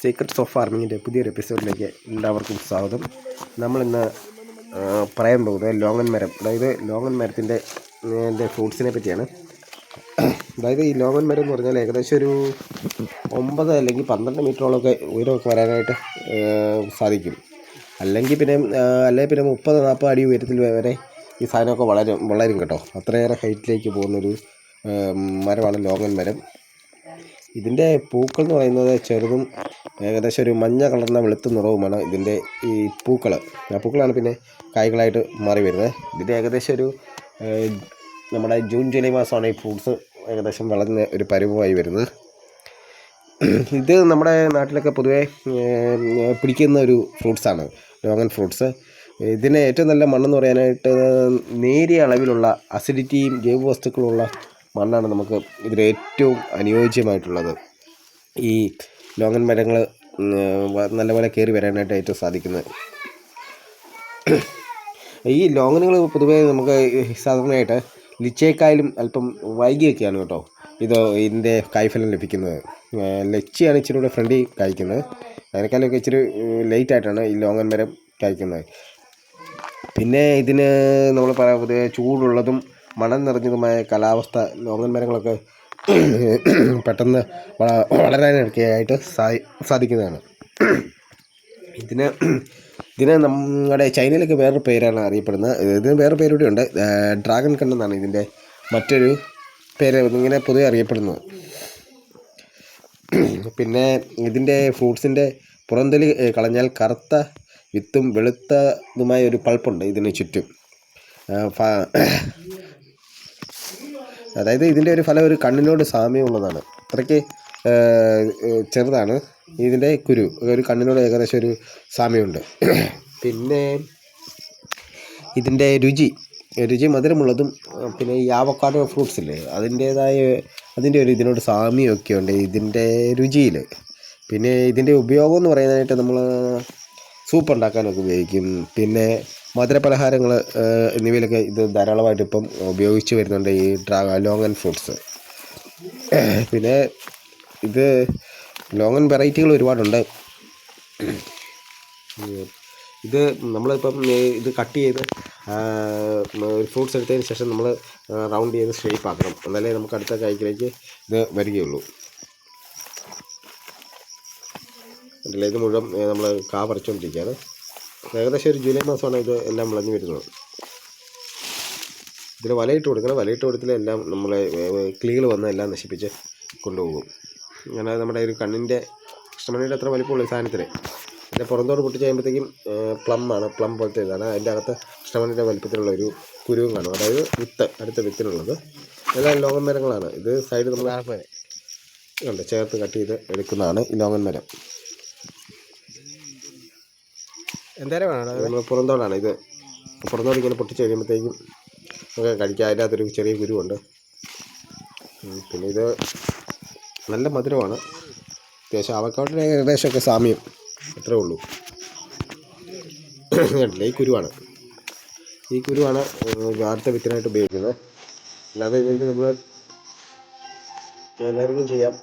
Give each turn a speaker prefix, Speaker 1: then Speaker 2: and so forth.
Speaker 1: Secrets of ഫാർമിങ്ങിന്റെ പുതിയൊരു എപ്പിസോഡിലേക്ക് എല്ലാവർക്കും സ്വാഗതം. നമ്മളിന്ന് പറയാൻ പോകുന്നത് ലോങ്ങൻ മരം അതായത് ലോങ്ങൻ മരത്തിന്റെ ഫ്രൂട്ട്സിനെ പറ്റിയാണ്. അതായത് ഈ ലോങ്ങൻ മരം എന്ന് പറഞ്ഞാൽ ഏകദേശം ഒരു ഒമ്പത് അല്ലെങ്കിൽ പന്ത്രണ്ട് മീറ്ററോളമൊക്കെ ഉയരമൊക്കെ വരാനായിട്ട് സാധിക്കും. അല്ലെങ്കിൽ പിന്നെ അല്ലെങ്കിൽ പിന്നെ മുപ്പത് നാൽപ്പത് അടി ഉയരത്തിൽ വരെ ഈ സാധനമൊക്കെ വളരും വളരും കേട്ടോ. അത്രയേറെ ഹൈറ്റിലേക്ക് പോകുന്നൊരു മരമാണ് ലോങ്ങൻ മരം. ഇതിന്റെ പൂക്കൾ എന്ന് പറയുന്നത് ചെറുതും ഏകദേശം ഒരു മഞ്ഞ കളറിന്റെ വെളുത്ത നിറവുമാണ് ഇതിന്റെ ഈ പൂക്കൾ ആ പൂക്കളാണ് പിന്നെ കായ്കളായിട്ട് മാറി വരുന്നത്. ഇതിന്റെ ഏകദേശം ഒരു നമ്മുടെ ജൂൺ ജൂലൈ മാസമാണ് ഈ ഫ്രൂട്ട്സ് ഏകദേശം വളർന്ന ഒരു പരുവമായി വരുന്നത്. ഇത് നമ്മുടെ നാട്ടിലൊക്കെ പൊതുവേ പിടിക്കുന്ന ഒരു ഫ്രൂട്ട്സാണ് ലോങ്ങൻ ഫ്രൂട്ട്സ്. ഇതിന് ഏറ്റവും നല്ല മണ്ണെന്ന് പറയാനായിട്ട് നേരിയ അളവിലുള്ള അസിഡിറ്റിയും ജൈവവസ്തുക്കളുള്ള മണ്ണാണ് നമുക്ക് ഇതിൽ ഏറ്റവും അനുയോജ്യമായിട്ടുള്ളത്. ഈ ലോങ്ങൻ മരങ്ങൾ നല്ലപോലെ കയറി വരാനായിട്ട് ഏറ്റവും സാധിക്കുന്നത്. ഈ ലോങ്ങനുകൾ പൊതുവേ നമുക്ക് സാധാരണയായിട്ട് ലിച്ചേക്കായാലും അല്പം വൈകിയൊക്കെയാണ് കേട്ടോ ഇത് ഇതിന്റെ കായ്ഫലം ലഭിക്കുന്നത്. ലച്ചിയാണ് ഇച്ചിരി കൂടെ ഫ്രണ്ടി കായ്ക്കുന്നത്. അതിനേക്കാളൊക്കെ ഇച്ചിരി ലേറ്റ് ആയിട്ടാണ് ഈ ലോങ്ങൻ മരം കായ്ക്കുന്നത്. പിന്നെ ഇതിന് നമ്മൾ പറയാൻ പൊതുവെ ചൂടുള്ളതും മണം നിറഞ്ഞതുമായ കാലാവസ്ഥ ലോങ്ങൻ മരങ്ങളൊക്കെ പെട്ടെന്ന് വള- വളരാനൊക്കെ സാധി സാധിക്കുന്നതാണ്. ഇതിന് ഇതിന് നമ്മുടെ ചൈനയിലൊക്കെ വേറൊരു പേരാണ് അറിയപ്പെടുന്നത്. ഇതിന് വേറെ പേരൂടെ ഉണ്ട്. ഡ്രാഗൺ കണ്ണെന്നാണ് ഇതിന്റെ മറ്റൊരു പേര്. ഇങ്ങനെ പൊതുവെ അറിയപ്പെടുന്നത് പിന്നെ ഇതിന്റെ ഫ്രൂട്ട്സിന്റെ പുറന്തൊലി കളഞ്ഞാൽ കറുത്ത വിത്തും വെളുത്തതുമായ ഒരു പൾപ്പുണ്ട് ഇതിന് ചുറ്റും. അതായത് ഇതിന്റെ ഒരു ഫലം ഒരു കണ്ണിനോട് സാമ്യമുള്ളതാണ്. അത്രയ്ക്ക് ചെറുതാണ്. ഇതിന്റെ കുരു ഒരു കണ്ണിനോട് ഏകദേശം ഒരു സാമ്യമുണ്ട്. പിന്നെ ഇതിന്റെ രുചി രുചി മധുരമുള്ളതും പിന്നെ ഈ ആവക്കാട് ഫ്രൂട്ട്സ് ഇല്ലേ അതിന്റേതായ അതിന്റെ ഒരു ഇതിനോട് സാമ്യമൊക്കെ ഉണ്ട് ഇതിന്റെ രുചിയിൽ പിന്നെ ഇതിന്റെ ഉപയോഗം എന്ന് പറയാനായിട്ട് നമ്മൾ സൂപ്പ് ഉണ്ടാക്കാനൊക്കെ ഉപയോഗിക്കും. പിന്നെ മധുരപലഹാരങ്ങൾ എന്നിവയിലൊക്കെ ഇത് ധാരാളമായിട്ട് ഇപ്പം ഉപയോഗിച്ച് വരുന്നുണ്ട് ഈ ഡ്രാഗ ലോങ്ങൻ ഫ്രൂട്ട്സ് പിന്നെ ഇത് ലോങ്ങൻ വെറൈറ്റികൾ ഒരുപാടുണ്ട്. ഇത് നമ്മളിപ്പം ഇത് കട്ട് ചെയ്ത് ഫ്രൂട്ട്സ് എടുത്തതിന് ശേഷം നമ്മൾ റൗണ്ട് ചെയ്ത് ഷേപ്പ് ആക്കണം. എന്നാലേ നമുക്ക് അടുത്ത കായ്ക്കിലേക്ക് ഇത് വരികയുള്ളൂ. അതിൽ ഇത് മുഴുവൻ നമ്മൾ കാ പറിച്ചുകൊണ്ടിരിക്കുകയാണ് ഏകദേശം ഒരു ജൂലൈ മാസമാണ് ഇത് എല്ലാം വിളഞ്ഞു വരുന്നത്. ഇതിൽ വലയിട്ട് കൊടുക്കണം. വലയിട്ട് കൊടുത്തില്ല എല്ലാം നമ്മളെ കിളികൾ വന്ന് എല്ലാം നശിപ്പിച്ച് കൊണ്ടുപോകും. അങ്ങനെ നമ്മുടെ ഒരു കണ്ണിന്റെ കൃഷ്ണമണിയുടെ അത്ര വലിപ്പമുള്ള ഈ സാധനത്തിന്. പിന്നെ പുറന്തോട് പൊട്ടിച്ച് കഴിയുമ്പോഴത്തേക്കും പ്ലം ആണ്. പ്ലം പോലത്തെ ഇതാണ്. അതിന്റെ അകത്ത് കൃഷ്ണമണിയുടെ വലിപ്പത്തിലുള്ള ഒരു കുരുവും കാണും. അതായത് വിത്ത് അടുത്ത വിത്തിനുള്ളത്. എല്ലാം ലോങ്ങൻ മരങ്ങളാണ്. ഇത് സൈഡ് നമ്മൾ ഉണ്ട് ചേർത്ത് കട്ട് ചെയ്ത് എടുക്കുന്നതാണ് ഈ ലോങ്ങൻ മരം. നമ്മൾ പുറന്തോടാണ് ഇത് പുറന്തോട് ഇങ്ങനെ പൊട്ടിച്ച് കഴിയുമ്പോഴത്തേക്കും നമുക്ക് കഴിക്കാം അതിനകത്തൊരു ചെറിയ കുരുവുണ്ട്. പിന്നെ ഇത് നല്ല മധുരമാണ്. അത്യാവശ്യം അവക്കാട്ടിന് ഏകദേശമൊക്കെ സാമ്യം. അത്രേ ഉള്ളൂ. കണ്ടില്ല? ഈ കുരുവാണ്. ഈ കുരുവാണ് അടുത്ത വിത്തിനായിട്ട് ഉപയോഗിക്കുന്നത്. അല്ലാതെ ഇതിന് നമ്മൾ എല്ലാവർക്കും ചെയ്യാം.